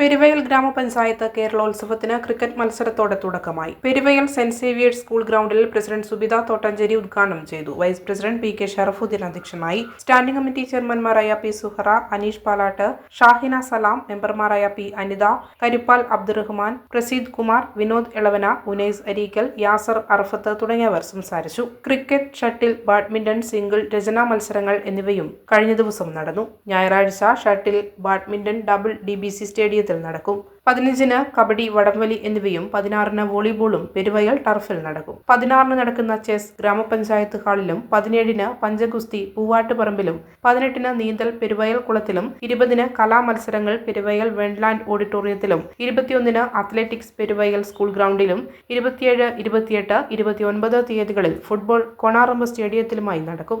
പെരുവയൽ ഗ്രാമപഞ്ചായത്ത് കേരളോത്സവത്തിന് ക്രിക്കറ്റ് മത്സരത്തോടെ തുടക്കമായി. പെരുവയൽ സെന്റ് സേവിയേഴ്സ് സ്കൂൾ ഗ്രൗണ്ടിൽ പ്രസിഡന്റ് സുബിത തോട്ടഞ്ചേരി ഉദ്ഘാടനം ചെയ്തു. Vice president P K Sharafuddin അധ്യക്ഷനായി. സ്റ്റാൻഡിംഗ് കമ്മിറ്റി ചെയർമാൻമാരായ പി സുഹറ അനീഷ് പാലാട്ട് ഷാഹിന സലാം മെമ്പർമാരായ പി അനിത കരിപ്പാൽ അബ്ദുറഹ്മാൻ പ്രസീദ് കുമാർ വിനോദ് ഇളവന ഉനൈസ് അരീക്കൽ യാസർ അർഫത്ത് തുടങ്ങിയവർ സംസാരിച്ചു. ക്രിക്കറ്റ് ഷട്ടിൽ ബാഡ്മിന്റൺ സിംഗിൾ രചനാ മത്സരങ്ങൾ എന്നിവയും കഴിഞ്ഞ ദിവസം നടന്നു. ഞായറാഴ്ച shuttle badminton double D B C നടക്കും. പതിനഞ്ചിന് കബഡി വടംവലി എന്നിവയും പതിനാറിന് വോളിബോളും പെരുവയൽ ടർഫിൽ നടക്കും. പതിനാറിന് നടക്കുന്ന ചെസ് ഗ്രാമപഞ്ചായത്ത് ഹാളിലും പതിനേഴിന് പഞ്ചഗുസ്തി പൂവാട്ടുപറമ്പിലും പതിനെട്ടിന് നീന്തൽ പെരുവയൽ കുളത്തിലും ഇരുപതിന് കലാമത്സരങ്ങൾ പെരുവയൽ വെൺലാൻഡ് ഓഡിറ്റോറിയത്തിലും ഇരുപത്തിയൊന്നിന് അത്ലറ്റിക്സ് പെരുവയൽ സ്കൂൾ ഗ്രൗണ്ടിലും ഇരുപത്തിയേഴ് ഇരുപത്തിയെട്ട് ഇരുപത്തിയൊൻപത് തീയതികളിൽ ഫുട്ബോൾ കൊണാറമ്പ് സ്റ്റേഡിയത്തിലുമായി നടക്കും.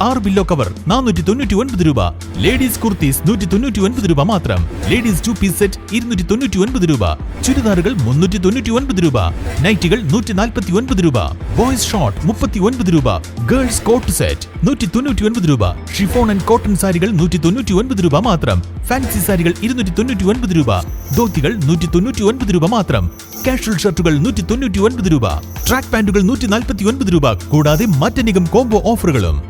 ആറ് ബില്ലോ കവർ നാനൂറ്റി തൊണ്ണൂറ്റി ഒൻപത് രൂപ. ലേഡീസ് കുർത്തീസ് നൂറ്റി തൊണ്ണൂറ്റി ഒൻപത് രൂപ മാത്രം. ലേഡീസ് ടു പീസ് സെറ്റ് ഇരുന്നൂറ്റി തൊണ്ണൂറ്റി ഒൻപത് രൂപ. ചുരിദാറുകൾ മുന്നൂറ്റി തൊണ്ണൂറ്റി ഒൻപത് രൂപ. നൈറ്റികൾ നൂറ്റി നാൽപ്പത്തി ഒൻപത് രൂപ. ബോയ്സ് ഷോർട്ട് മുപ്പത്തി ഒൻപത് രൂപ. ഗേൾസ് കോട്ട് സെറ്റ് നൂറ്റി തൊണ്ണൂറ്റി ഒൻപത് രൂപ. ഷിഫോൺ ആൻഡ് കോട്ടൺ സാരികൾ നൂറ്റി തൊണ്ണൂറ്റി ഒൻപത് രൂപ മാത്രം. ഫാൻസി സാരികൾ ഇരുന്നൂറ്റി തൊണ്ണൂറ്റി ഒൻപത് രൂപ. ധോത്തികൾ നൂറ്റി തൊണ്ണൂറ്റി ഒൻപത് രൂപ മാത്രം. കാഷ്വൽ ഷർട്ടുകൾ നൂറ്റി തൊണ്ണൂറ്റി ഒൻപത് രൂപ. ട്രാക്ക് പാന്റുകൾ നൂറ്റി നാൽപ്പത്തി ഒൻപത് രൂപ. കൂടാതെ മറ്റനേകം കോംബോ ഓഫറുകളും